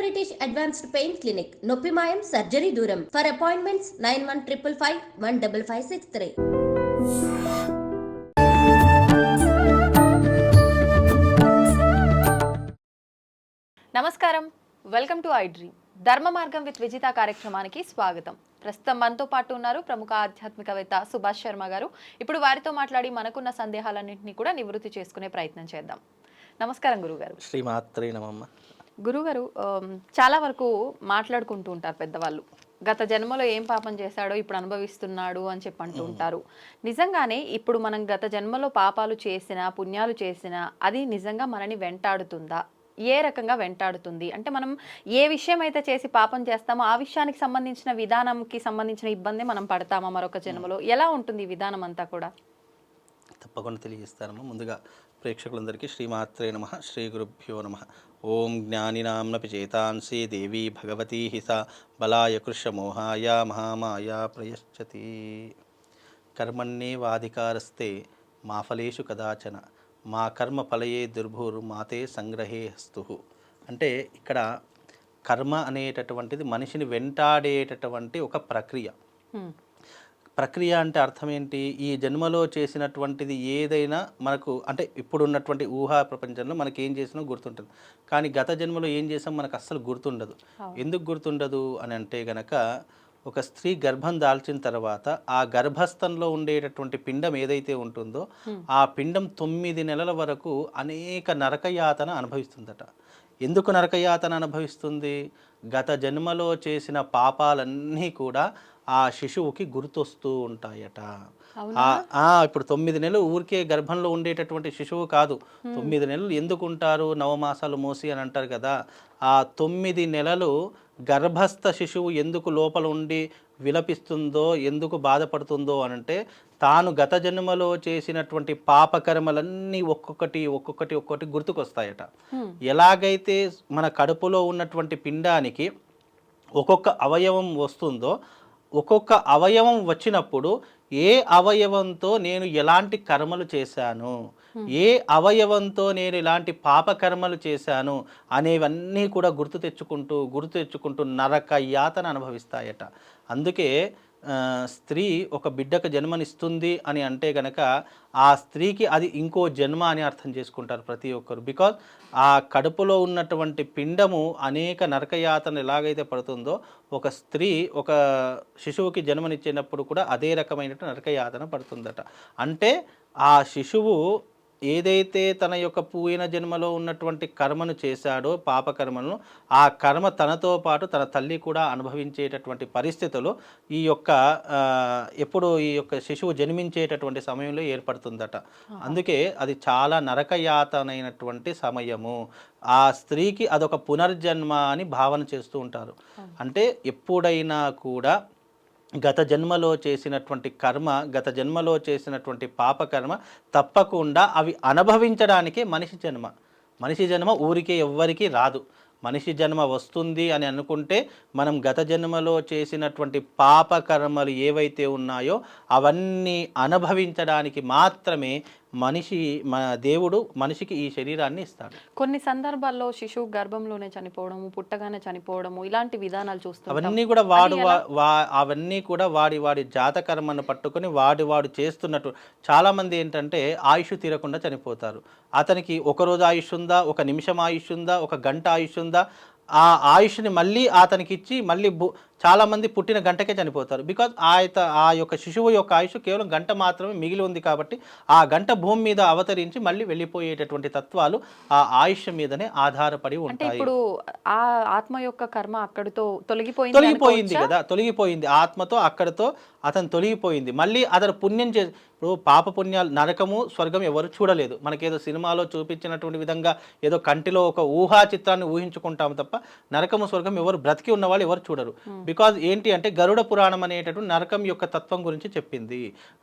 British advanced pain clinic నొప్పి మాయం surgery దూరం. For appointments nine one triple five one double five six three నమస్కారం. Welcome to I dream Dharma Margam with Vijitha కార్యక్రమానికి స్వాగతం. ప్రస్తుతం మనతో పాటు ఉన్నారు ప్రముఖ ఆధ్యాత్మికవేత్త సుభాష్ శర్మ గారు. ఇప్పుడు వారితో మాట్లాడి మనకున్న సందేహాలన్నింటినీ కూడా నివృత్తి చేసుకునే ప్రయత్నం చేద్దాం. నమస్కారం గురుగారు. శ్రీమాత్రే నమమ్మ గురుగారు చాలా వరకు మాట్లాడుకుంటూ ఉంటారు పెద్దవాళ్ళు. గత జన్మలో ఏం పాపం చేశాడో ఇప్పుడు అనుభవిస్తున్నాడు అని చెప్పి అంటూ ఉంటారు. నిజంగానే ఇప్పుడు మనం గత జన్మలో పాపాలు చేసినా పుణ్యాలు చేసినా అది నిజంగా మనని వెంటాడుతుందా? ఏ రకంగా వెంటాడుతుంది? అంటే మనం ఏ విషయం అయితే చేసి పాపం చేస్తామో ఆ విషయానికి సంబంధించిన విధానంకి సంబంధించిన ఇబ్బంది మనం పడతామా మరొక జన్మలో? ఎలా ఉంటుంది ఈ విధానం అంతా కూడా? తప్పకుండా తెలియజేస్తానమ్మా ముందుగా ప్రేక్షకులందరికీ శ్రీమాత్రే నమ శ్రీ గురుభ్యో నమ. ఓం జ్ఞానినాంనపి చేతాంసి దేవీ భగవతీ హిస బలాయ కృషమోహాయ మహామాయా ప్రయశ్చతి. కర్మణ్యేవాధికారస్తే మా ఫలేషు కదాచన మా కర్మ ఫలయే దుర్భుర్ మాతే సంగ్రహే హస్తు. అంటే ఇక్కడ కర్మ అనేటటువంటిది మనిషిని వెంటాడేటటువంటి ఒక ప్రక్రియ. ప్రక్రియ అంటే అర్థం ఏంటి ఈ జన్మలో చేసినటువంటిది ఏదైనా మనకు అంటే ఇప్పుడు ఉన్నటువంటి ఊహా ప్రపంచంలో మనకి ఏం చేసినా గుర్తుంటుంది. కానీ గత జన్మలో ఏం చేసాం మనకు అస్సలు గుర్తుండదు ఎందుకు గుర్తుండదు అని అంటే గనక ఒక స్త్రీ గర్భం దాల్చిన తర్వాత ఆ గర్భస్థంలో ఉండేటటువంటి పిండం ఏదైతే ఉంటుందో ఆ పిండం తొమ్మిది నెలల వరకు అనేక నరకయాతన అనుభవిస్తుందట. ఎందుకు నరకయాతన అనుభవిస్తుంది? గత జన్మలో చేసిన పాపాలన్నీ కూడా ఆ శిశువుకి గుర్తొస్తూ ఉంటాయట. ఇప్పుడు తొమ్మిది నెలలు ఊరికే గర్భంలో ఉండేటటువంటి శిశువు కాదు. తొమ్మిది నెలలు ఎందుకు ఉంటారు నవమాసాలు మోసి అని అంటారు కదా. ఆ తొమ్మిది నెలలు గర్భస్థ శిశువు ఎందుకు లోపల ఉండి విలపిస్తుందో ఎందుకు బాధపడుతుందో అనంటే తాను గత జన్మలో చేసినటువంటి పాపకర్మలన్నీ ఒక్కొక్కటి ఒక్కొక్కటి ఒక్కొక్కటి గుర్తుకొస్తాయట. ఎలాగైతే మన కడుపులో ఉన్నటువంటి పిండానికి ఒక్కొక్క అవయవం వస్తుందో ఒక్కొక్క అవయవం వచ్చినప్పుడు ఏ అవయవంతో నేను ఎలాంటి కర్మలు చేశాను? ఏ అవయవంతో నేను ఇలాంటి పాప కర్మలు చేశాను? అనేవన్నీ కూడా గుర్తు తెచ్చుకుంటూ గుర్తు తెచ్చుకుంటూ నరక యాతన అనుభవిస్తాయట. అందుకే స్త్రీ ఒక బిడ్డకు జన్మనిస్తుంది అని అంటే కనుక ఆ స్త్రీకి అది ఇంకో జన్మ అని అర్థం చేసుకుంటారు ప్రతి ఒక్కరు. బికాజ్ ఆ కడుపులో ఉన్నటువంటి పిండము అనేక నరకయాతన ఎలాగైతే పడుతుందో ఒక స్త్రీ ఒక శిశువుకి జన్మనిచ్చినప్పుడు కూడా అదే రకమైనటువంటి నరకయాతన పడుతుందట. అంటే ఆ శిశువు ఏదైతే తన యొక్క పూయిన జన్మలో ఉన్నటువంటి కర్మను చేశాడో పాపకర్మను ఆ కర్మ తనతో పాటు తన తల్లి కూడా అనుభవించేటటువంటి పరిస్థితులు ఈ యొక్క ఎప్పుడు ఈ యొక్క శిశువు జన్మించేటటువంటి సమయంలో ఏర్పడుతుందట. అందుకే అది చాలా నరకయాతనైనటువంటి సమయము. ఆ స్త్రీకి అదొక పునర్జన్మ అని భావన చేస్తూ ఉంటారు. అంటే ఎప్పుడైనా కూడా గత జన్మలో చేసినటువంటి కర్మ గత జన్మలో చేసినటువంటి పాపకర్మ తప్పకుండా అవి అనుభవించడానికే మనిషి జన్మ. మనిషి జన్మ ఊరికే ఎవ్వరికీ రాదు. మనిషి జన్మ వస్తుంది అని అనుకుంటే మనం గత జన్మలో చేసినటువంటి పాపకర్మలు ఏవైతే ఉన్నాయో అవన్నీ అనుభవించడానికి మాత్రమే మనిషి మన దేవుడు మనిషికి ఈ శరీరాన్ని ఇస్తాడు. కొన్ని సందర్భాల్లో శిశువు గర్భంలోనే చనిపోవడము పుట్టగానే చనిపోవడము ఇలాంటి విధానాలు చూస్తాం అవన్నీ కూడా వాడు వా- వా- అవన్నీ కూడా వాడి వాడి జాతకర్మను పట్టుకొని వాడి వాడు చేస్తున్నట్టు చాలా మంది ఏంటంటే ఆయుష్ తీరకుండా చనిపోతారు. అతనికి ఒక రోజు ఆయుష్ ఉందా ఒక నిమిషం ఆయుష్ ఉందా ఒక గంట ఆయుష్ ఉందా ఆ ఆయుష్ని మళ్ళీ అతనికి ఇచ్చి మళ్ళీ భూ- చాలా మంది పుట్టిన గంటకే చనిపోతారు. బికాజ్ ఆయత ఆ యొక్క శిశువు యొక్క ఆయుష్ కేవలం గంట మాత్రమే మిగిలి ఉంది కాబట్టి ఆ గంట భూమి మీద అవతరించి మళ్ళీ వెళ్ళిపోయేటటువంటి తత్వాలు ఆ ఆయుష్ మీదనే ఆధారపడి ఉంటాయి. ఇప్పుడు ఆ ఆత్మ యొక్క కర్మ అక్కడితో తొలగిపోయింది తొలగిపోయింది? కదా తొలగిపోయింది. ఆత్మతో అక్కడతో అతను తొలగిపోయింది. మళ్ళీ అతను పుణ్యం చే ఇప్పుడు పాప పుణ్యాలు నరకము స్వర్గం ఎవరు చూడలేదు. మనకేదో సినిమాలో చూపించినటువంటి విధంగా ఏదో కంటిలో ఒక ఊహా చిత్రాన్ని ఊహించుకుంటాం తప్ప నరకము స్వర్గం ఎవరు బ్రతికి ఉన్న వాళ్ళు ఎవరు చూడరు. బికాజ్ ఏంటి అంటే గరుడ పురాణం అనేటటువంటి నరకం యొక్క తత్వం గురించి చెప్పింది.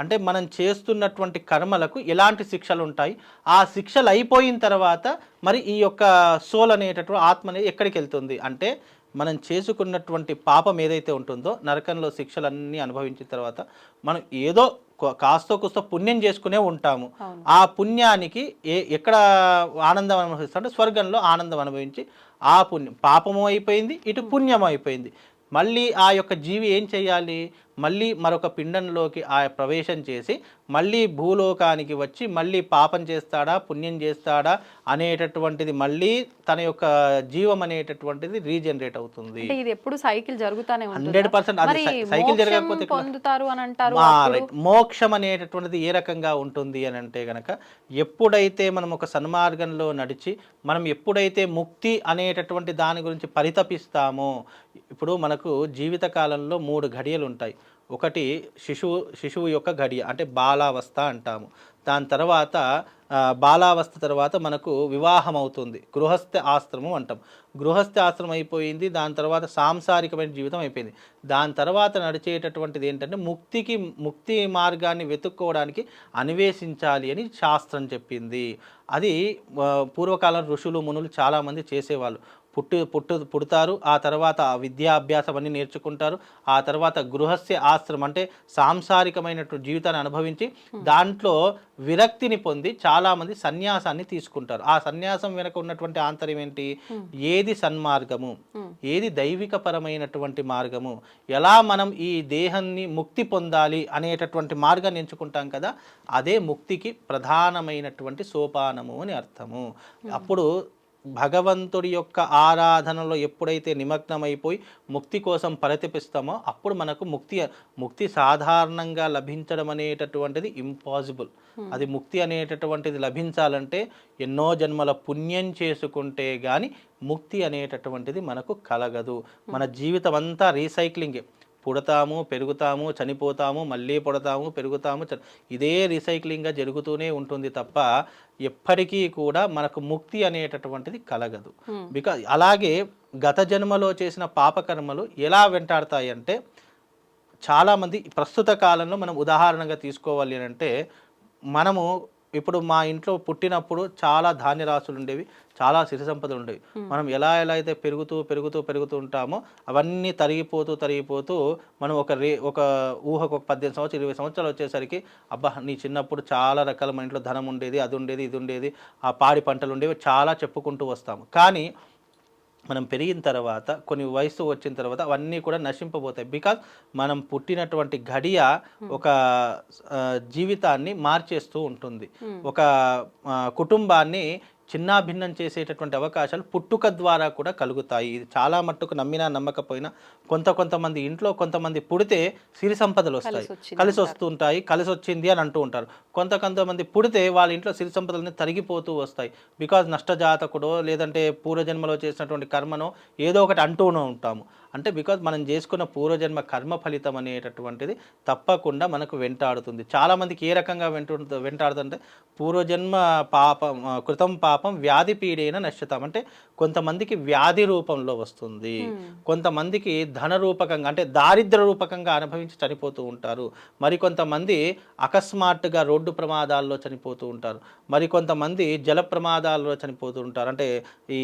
అంటే మనం చేస్తున్నటువంటి కర్మలకు ఎలాంటి శిక్షలు ఉంటాయి? ఆ శిక్షలు అయిపోయిన తర్వాత మరి ఈ యొక్క సోల్ అనేటటువంటి ఆత్మ అనేది ఎక్కడికి వెళ్తుంది? అంటే మనం చేసుకున్నటువంటి పాపం ఏదైతే ఉంటుందో నరకంలో శిక్షలన్నీ అనుభవించిన తర్వాత మనం ఏదో కాస్తో కూస్తో పుణ్యం చేసుకునే ఉంటాము. ఆ పుణ్యానికి ఏ ఎక్కడ ఆనందం అనుభవిస్తామంటే స్వర్గంలో ఆనందం అనుభవించి ఆ పుణ్యం పాపము అయిపోయింది ఇటు పుణ్యం అయిపోయింది. మళ్ళీ ఆ యొక్క జీవి ఏం చేయాలి? మళ్ళీ మరొక పిండంలోకి ఆ ప్రవేశం చేసి మళ్ళీ భూలోకానికి వచ్చి మళ్ళీ పాపం చేస్తాడా పుణ్యం చేస్తాడా అనేటటువంటిది మళ్ళీ తన యొక్క జీవం అనేటటువంటిది రీజనరేట్ అవుతుంది. ఇది ఎప్పుడు సైకిల్ జరుగుతానే ఉంటుంది? 100% అది సైకిల్ జరగకపోతే? పొందుతారు అని అంటారు మోక్షం అనేటటువంటిది ఏ రకంగా ఉంటుంది అని అంటే గనక ఎప్పుడైతే మనం ఒక సన్మార్గంలో నడిచి మనం ఎప్పుడైతే ముక్తి అనేటటువంటి దాని గురించి పరితపిస్తామో ఇప్పుడు మనకు జీవిత కాలంలో మూడు ఘడియలు ఉంటాయి ఒకటి శిశువు శిశువు యొక్క ఘడియ అంటే బాలావస్థ అంటాము. దాని తర్వాత బాలావస్థ తర్వాత మనకు వివాహం అవుతుంది గృహస్థ ఆశ్రమం అంటాం. గృహస్థ ఆశ్రమం అయిపోయింది దాని తర్వాత సాంసారికమైన జీవితం అయిపోయింది. దాని తర్వాత నడిచేటటువంటిది ఏంటంటే ముక్తికి ముక్తి మార్గాన్ని వెతుక్కోవడానికి అన్వేషించాలి అని శాస్త్రం చెప్పింది. అది పూర్వకాలం ఋషులు మునులు చాలామంది చేసేవాళ్ళు. పుట్టు పుట్టు పుడతారు ఆ తర్వాత విద్యాభ్యాసం అన్ని నేర్చుకుంటారు ఆ తర్వాత గృహస్థ ఆశ్రమం అంటే సాంసారికమైనటువంటి జీవితాన్ని అనుభవించి దాంట్లో విరక్తిని పొంది చాలామంది సన్యాసాన్ని తీసుకుంటారు. ఆ సన్యాసం వెనక ఉన్నటువంటి ఆంతర్యం ఏంటి? ఏది సన్మార్గము? ఏది దైవిక పరమైనటువంటి మార్గము? ఎలా మనం ఈ దేహాన్ని ముక్తి పొందాలి అనేటటువంటి మార్గాన్ని ఎంచుకుంటాం కదా అదే ముక్తికి ప్రధానమైనటువంటి సోపానము అని అర్థము. అప్పుడు భగవంతుడి యొక్క ఆరాధనలో ఎప్పుడైతే నిమగ్నమైపోయి ముక్తి కోసం పరితపిస్తామో అప్పుడు మనకు ముక్తి ముక్తి సాధారణంగా లభించడం అనేటటువంటిది ఇంపాసిబుల్ అది ముక్తి అనేటటువంటిది లభించాలంటే ఎన్నో జన్మల పుణ్యం చేసుకుంటే కానీ ముక్తి అనేటటువంటిది మనకు కలగదు. మన జీవితం అంతా రీసైక్లింగే. పుడతాము పెరుగుతాము చనిపోతాము మళ్ళీ పుడతాము పెరుగుతాము ఇదే రీసైక్లింగ్గా జరుగుతూనే ఉంటుంది తప్ప ఎప్పటికీ కూడా మనకు ముక్తి అనేటటువంటిది కలగదు. బికాజ్ అలాగే గత జన్మలో చేసిన పాపకర్మలు ఎలా వెంటాడతాయి అంటే చాలామంది ప్రస్తుత కాలంలో మనం ఉదాహరణగా తీసుకోవాలి అంటే మనము ఇప్పుడు మా ఇంట్లో పుట్టినప్పుడు చాలా ధాన్యరాశులు ఉండేవి చాలా సిరి సంపదలు ఉండేవి మనం ఎలా ఎలా అయితే పెరుగుతూ పెరుగుతూ పెరుగుతూ ఉంటామో అవన్నీ తరిగిపోతూ తరిగిపోతూ మనం ఒక రే ఒక ఊహకు ఒక పద్దెనిమిది సంవత్సరాలు ఇరవై సంవత్సరాలు వచ్చేసరికి అబ్బా నీ చిన్నప్పుడు చాలా రకాల మన ఇంట్లో ధనం ఉండేది అది ఉండేది ఇది ఉండేది ఆ పాడి పంటలు ఉండేవి చాలా చెప్పుకుంటూ వస్తాము. కానీ మనం పెరిగిన తర్వాత కొన్ని వయసు వచ్చిన తర్వాత అవన్నీ కూడా నశింపబోతాయి. బికాజ్ మనం పుట్టినటువంటి గడియ ఒక ఆ, జీవితాన్ని మార్చేస్తూ ఉంటుంది. ఒక ఆ, కుటుంబాన్ని చిన్నాభిన్నం చేసేటటువంటి అవకాశాలు పుట్టుక ద్వారా కూడా కలుగుతాయి. ఇది చాలా మట్టుకు నమ్మినా నమ్మకపోయినా కొంత కొంతమంది ఇంట్లో కొంతమంది పుడితే సిరి సంపదలు వస్తాయి. కలిసి వస్తుంటాయి కలిసి వచ్చింది అని అంటూ ఉంటారు. కొంత కొంతమంది పుడితే వాళ్ళ ఇంట్లో సిరి సంపదలని తరిగిపోతూ వస్తాయి. బికాజ్ నష్టజాతకుడో లేదంటే పూర్వజన్మలో చేసినటువంటి కర్మనో ఏదో ఒకటి అంటూనే ఉంటాము. అంటే బికాజ్ మనం చేసుకున్న పూర్వజన్మ కర్మ ఫలితం అనేటటువంటిది తప్పకుండా మనకు వెంటాడుతుంది. చాలామందికి ఏ రకంగా వెంటు వెంటాడుతుంటే పూర్వజన్మ పాపం కృతం పాపం వ్యాధి పీడైన నశ్యతం. అంటే కొంతమందికి వ్యాధి రూపంలో వస్తుంది. కొంతమందికి ధన రూపకంగా అంటే దారిద్ర రూపకంగా అనుభవించి చనిపోతూ ఉంటారు. మరికొంతమంది అకస్మాత్తుగా రోడ్డు ప్రమాదాల్లో చనిపోతూ ఉంటారు. మరికొంతమంది జల ప్రమాదాల్లో చనిపోతూ ఉంటారు. అంటే ఈ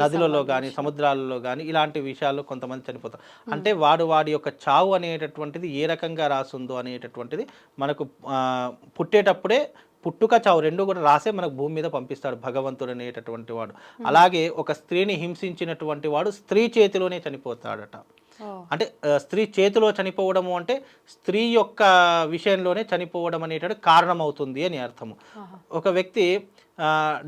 నదులలో కానీ సముద్రాలలో కానీ ఇలాంటి విషయాల్లో కొంతమంది చనిపోతారు. అంటే వాడు వాడి యొక్క చావు అనేటటువంటిది ఏ రకంగా రాసుందో అనేటటువంటిది మనకు పుట్టేటప్పుడే పుట్టుక చావు రెండు కూడా రాసే మనకు భూమి మీద పంపిస్తాడు భగవంతుడు అనేటటువంటి వాడు. అలాగే ఒక స్త్రీని హింసించినటువంటి వాడు స్త్రీ చేతిలోనే చనిపోతాడట. అంటే స్త్రీ చేతిలో చనిపోవడము అంటే స్త్రీ యొక్క విషయంలోనే చనిపోవడం అనేటది కారణం అవుతుంది అని అర్థము. ఒక వ్యక్తి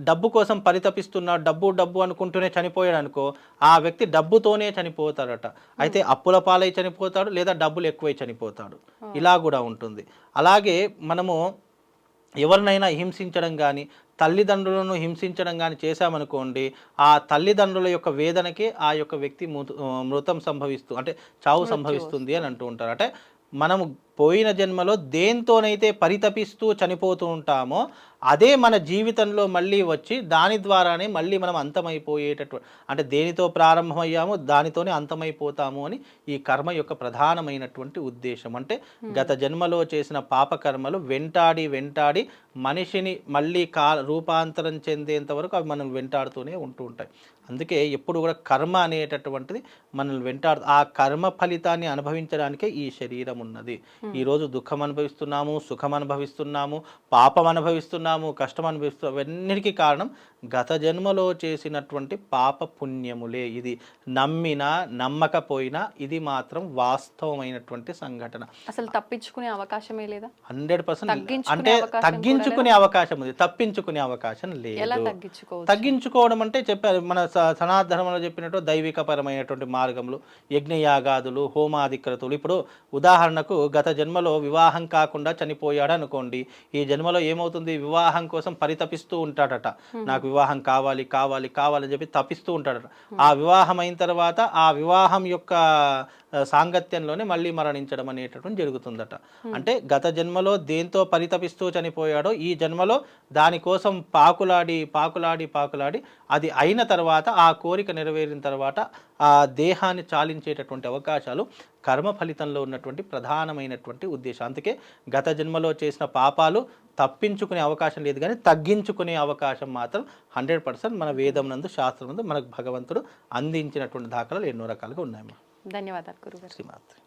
డబ్బు కోసం పరితపిస్తున్నాడు డబ్బు డబ్బు అనుకుంటూనే చనిపోయాడు అనుకో ఆ వ్యక్తి డబ్బుతోనే చనిపోతాడట. అయితే అప్పుల పాలై చనిపోతాడు లేదా డబ్బులు ఎక్కువై చనిపోతాడు. ఇలా కూడా ఉంటుంది. అలాగే మనము ఎవరినైనా హింసించడం కానీ తల్లిదండ్రులను హింసించడం కానీ చేశామనుకోండి ఆ తల్లిదండ్రుల యొక్క వేదనకే ఆ యొక్క వ్యక్తి మృత- మృతం సంభవిస్తూ అంటే చావు సంభవిస్తుంది అని అంటూ ఉంటారు. అంటే మనము పోయిన జన్మలో దేంతోనైతే పరితపిస్తూ చనిపోతూ ఉంటామో అదే మన జీవితంలో మళ్ళీ వచ్చి దాని ద్వారానే మళ్ళీ మనం అంతమైపోయేటటువంటి అంటే దేనితో ప్రారంభమయ్యామో దానితోనే అంతమైపోతాము అని ఈ కర్మ యొక్క ప్రధానమైనటువంటి ఉద్దేశం. అంటే గత జన్మలో చేసిన పాపకర్మలు వెంటాడి వెంటాడి మనిషిని మళ్ళీ కా రూపాంతరం చెందేంత వరకు అవి మనం వెంటాడుతూనే ఉంటూ ఉంటాయి. అందుకే ఎప్పుడు కూడా కర్మ అనేటటువంటిది మనల్ని వెంటాడు. ఆ కర్మ ఫలితాన్ని అనుభవించడానికే ఈ శరీరం ఉన్నది. ఈరోజు దుఃఖం అనుభవిస్తున్నాము సుఖం అనుభవిస్తున్నాము పాపం అనుభవిస్తున్నాము కష్టం అనుభవిస్తున్నాము అవన్నిటికీ కారణం గత జన్మలో చేసినటువంటి పాప పుణ్యములే ఇది. నమ్మినా నమ్మకపోయినా ఇది మాత్రం వాస్తవమైనటువంటి సంఘటన. అసలు తప్పించుకునే అవకాశమే లేదా? హండ్రెడ్ పర్సెంట్ అంటే తగ్గించుకునే అవకాశం ఉంది. తప్పించుకునే అవకాశం లేదు. తగ్గించుకోవడం అంటే చెప్పారు. మన సనాతన ధర్మంలో చెప్పినట్టు దైవికపరమైనటువంటి మార్గములు యజ్ఞయాగాదులు హోమాధిక్రతులు. ఇప్పుడు ఉదాహరణకు గత జన్మలో వివాహం కాకుండా చనిపోయాడు అనుకోండి ఈ జన్మలో ఏమవుతుంది? వివాహం కోసం పరితపిస్తూ ఉంటాడట. నాకు వివాహం కావాలి కావాలి కావాలని చెప్పి తపిస్తూ ఉంటాడట. ఆ వివాహం అయిన తర్వాత ఆ వివాహం యొక్క సాంగత్యంలోనే మళ్ళీ మరణించడం అనేటటువంటి జరుగుతుందట. అంటే గత జన్మలో దేంతో పరితపిస్తూ చనిపోయాడో ఈ జన్మలో దానికోసం పాకులాడి పాకులాడి పాకులాడి అది అయిన తర్వాత ఆ కోరిక నెరవేరిన తర్వాత ఆ దేహాన్ని చాలించేటటువంటి అవకాశాలు కర్మ ఫలితంలో ఉన్నటువంటి ప్రధానమైనటువంటి ఉద్దేశం. అందుకే గత జన్మలో చేసిన పాపాలు తప్పించుకునే అవకాశం లేదు కానీ తగ్గించుకునే అవకాశం మాత్రం హండ్రెడ్ పర్సెంట్ మన వేదం నందు శాస్త్రం నందు మనకు భగవంతుడు అందించినటువంటి దాఖలాలు ఎన్నో రకాలుగా ఉన్నాయమ్మా. ధన్యవాదాలు గురుగారు. శ్రీమాత్రి.